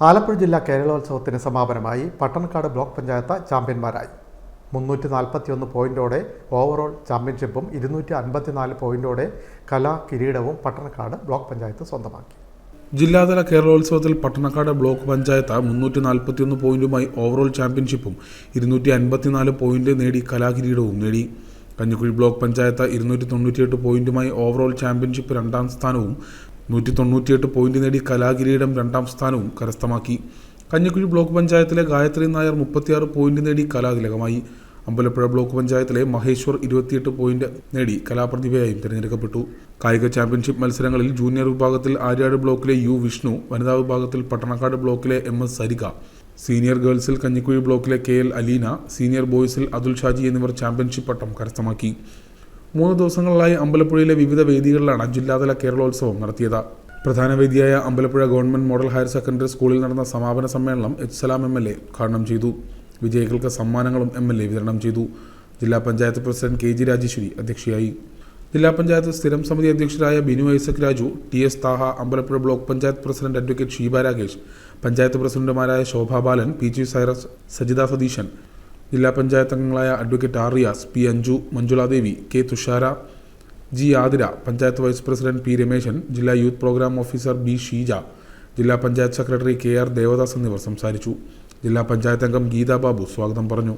ആലപ്പുഴ ജില്ലാ കേരളോത്സവത്തിന് സമാപനമായി പട്ടണക്കാട് ബ്ലോക്ക് പഞ്ചായത്ത് ചാമ്പ്യന്മാരായി. മുന്നൂറ്റി നാൽപ്പത്തിയൊന്ന് പോയിന്റോടെ ഓവറോൾ ചാമ്പ്യൻഷിപ്പും ഇരുന്നൂറ്റി അൻപത്തിനാല് പോയിന്റോടെ കലാ കിരീടവും പട്ടണക്കാട് ബ്ലോക്ക് പഞ്ചായത്ത് സ്വന്തമാക്കി. ജില്ലാതല കേരളോത്സവത്തിൽ പട്ടണക്കാട് ബ്ലോക്ക് പഞ്ചായത്ത് മുന്നൂറ്റി നാൽപ്പത്തിയൊന്ന് പോയിന്റുമായി ഓവറോൾ ചാമ്പ്യൻഷിപ്പും ഇരുന്നൂറ്റി അൻപത്തിനാല് പോയിന്റ് നേടി കലാകിരീടവും നേടി. കഞ്ഞിക്കുഴി ബ്ലോക്ക് പഞ്ചായത്ത് ഇരുന്നൂറ്റി തൊണ്ണൂറ്റിയെട്ട് പോയിന്റുമായി ഓവറോൾ ചാമ്പ്യൻഷിപ്പ് രണ്ടാം സ്ഥാനവും നൂറ്റി തൊണ്ണൂറ്റിയെട്ട് പോയിന്റ് നേടി കലാകിരീടം രണ്ടാം സ്ഥാനവും കരസ്ഥമാക്കി. കഞ്ഞിക്കുഴി ബ്ലോക്ക് പഞ്ചായത്തിലെ ഗായത്രി നായർ മുപ്പത്തിയാറ് പോയിന്റ് നേടി കലാതിലകമായി. അമ്പലപ്പുഴ ബ്ലോക്ക് പഞ്ചായത്തിലെ മഹേശ്വർ ഇരുപത്തിയെട്ട് പോയിന്റ് നേടി കലാപ്രതിഭയായും തിരഞ്ഞെടുക്കപ്പെട്ടു. കായിക ചാമ്പ്യൻഷിപ്പ് മത്സരങ്ങളിൽ ജൂനിയർ വിഭാഗത്തിൽ ആര്യാട് ബ്ലോക്കിലെ യു വിഷ്ണു വനിതാ വിഭാഗത്തിൽ പട്ടണക്കാട് ബ്ലോക്കിലെ എം എസ് സരിക സീനിയർ ഗേൾസിൽ കഞ്ഞിക്കുഴി ബ്ലോക്കിലെ കെ എൽ അലീന സീനിയർ ബോയ്സിൽ അതുൽ ഷാജി എന്നിവർ ചാമ്പ്യൻഷിപ്പ് പട്ടം കരസ്ഥമാക്കി. മൂന്ന് ദിവസങ്ങളിലായി അമ്പലപ്പുഴയിലെ വിവിധ വേദികളിലാണ് ജില്ലാതല കേരളോത്സവം നടത്തിയത്. പ്രധാന വേദിയായ Ambalappuzha government model higher secondary സ്കൂളിൽ നടന്ന സമാപന സമ്മേളനം H Salam M L A ഉദ്ഘാടനം ചെയ്തു. വിജയികൾക്ക് സമ്മാനങ്ങളും എം എൽ എ വിതരണം ചെയ്തു. ജില്ലാ panchayat president K G Rajeswari അധ്യക്ഷയായി. ജില്ലാ പഞ്ചായത്ത് സ്ഥിരം സമിതി അധ്യക്ഷരായ Binu Isaac Raju T S Thaha Ambalappuzha block panchayat president advocate Sheeba Rakesh panchayat പ്രസിഡന്റുമാരായ ശോഭാ ബാലൻ പി ജി സൈറസ് സജിത സതീശൻ ജില്ലാ പഞ്ചായത്ത് അംഗങ്ങളായ advocate ആറിയാസ് Riyas P Anju Manjuladevi K Thushara G Athira panchayat vice president P Rameshan ജില്ലാ youth programme officer B Sheeja ജില്ലാ panchayat secretary K R Devadas എന്നിവർ സംസാരിച്ചു. ജില്ലാ പഞ്ചായത്ത് അംഗം ഗീതാ ബാബു സ്വാഗതം പറഞ്ഞു.